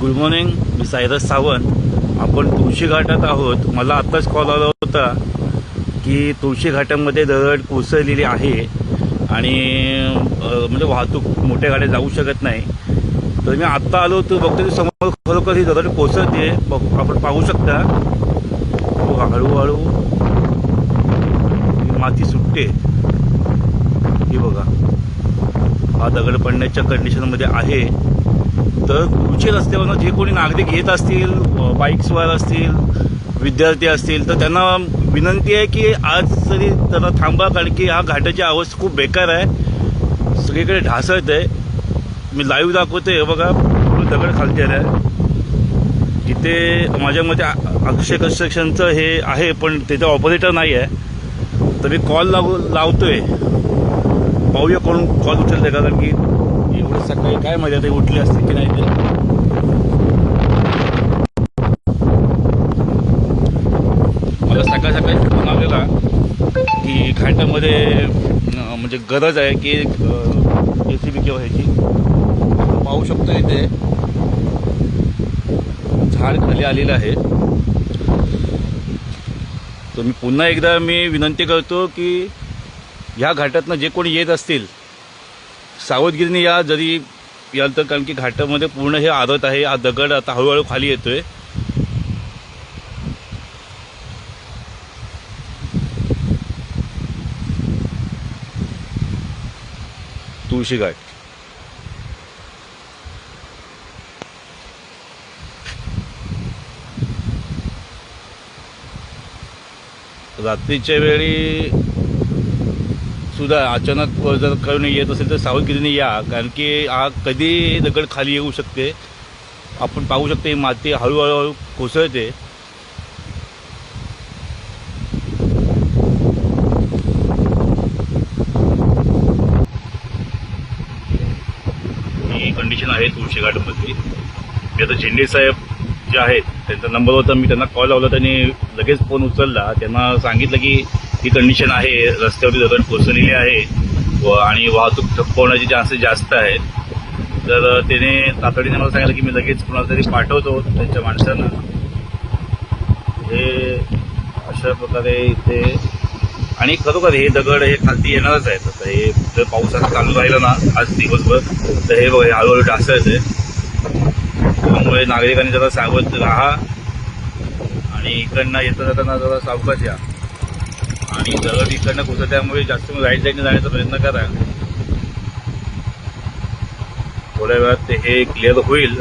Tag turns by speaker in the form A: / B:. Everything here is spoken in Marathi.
A: गुड मॉर्निंग मी सायरस सावंत आपण तुळशी घाटात आहोत. मला आत्ताच कॉल आला होता की तुळशी घाटामध्ये दरड कोसळलेली आहे आणि म्हणजे वाहतूक मोठ्या गाड्या जाऊ शकत नाही. तर मी आत्ता आलो तर बघतो की समोर खरोखर ही दरड कोसळते बघ आपण पाहू शकता. बघा, हळूहळू माती सुटते. ही बघा. हा दगड पडण्याच्या कंडिशनमध्ये आहे. तर तुळशी रस्त्यावरनं जे कोणी नागरिक येत असतील बाईक्सवर असतील विद्यार्थी असतील तर त्यांना विनंती आहे की आज तरी त्यांना थांबा कारण की हा घाटाची अवस्था खूप बेकार आहे. सगळीकडे ढासळत आहे. मी लाईव्ह दाखवते हे बघा पूर्ण दगड खालती आहे इथे माझ्या मते अक्षय कन्स्ट्रक्शनचं हे आहे पण तिथे ऑपरेटर नाही आहे. तर मी कॉल लावू आहे पाहूया कोण कॉल उचलते कारण की एवढं सकाळी काय मजा ते उठली असते की नाही ते? मला सकाळ सकाळी फोन आलेला की घाटामध्ये म्हणजे गरज आहे की ए सी बी व्हायची पाहू शकतो इथे. झाड खाली आलेलं आहे. तर मी पुन्हा एकदा मी विनंती करतो की ह्या घाटातनं जे कोणी येत असतील सावधगिरीने या जरी याल तर कारण की घाटामध्ये पूर्ण हे आदत आहे हा दगड आता हळूहळू खाली येतोय. तुळशी घाट. रात्रीच्या वेळी सुद्धा अचानक जर करून येत असेल तर सावधगिरीने या कारण की हा कधी दगड खाली येऊ शकते? आपण पाहू शकते माती हळूहळू हळू कोसळते. ही कंडिशन आहे तुळशी घाटमधली मी आता झेंडे साहेब जे आहेत त्यांचा नंबर होता मी त्यांना कॉल लावला त्यांनी लगेच फोन उचलला. त्यांना सांगितलं की ही कंडिशन आहे. रस्त्यावरती दगड कोसळलेली आहे. व आणि वाहतूक ठप्प होण्याचे चान्सेस जास्त आहेत तर त्याने तातडीने मला सांगितलं की मी लगेच कुणाला तरी पाठवतो त्यांच्या माणसांना. हे अशा प्रकारे इथे आणि खरोखर हे दगड हे खालती येणारच आहेत. आता हे जर पाऊस आता चालू राहिला ना आज दिवसभर तर हे बघा हळूहळू ढासळत आहे त्यामुळे नागरिकांनी जरा सावध राहा आणि इकडनं येता जाताना जरा सावकाश या. आणि दगड इकडनं कुठं त्यामुळे जास्त राईट साईडने जाण्याचा प्रयत्न करा. थोड्या वेळात ते हे क्लिअर होईल.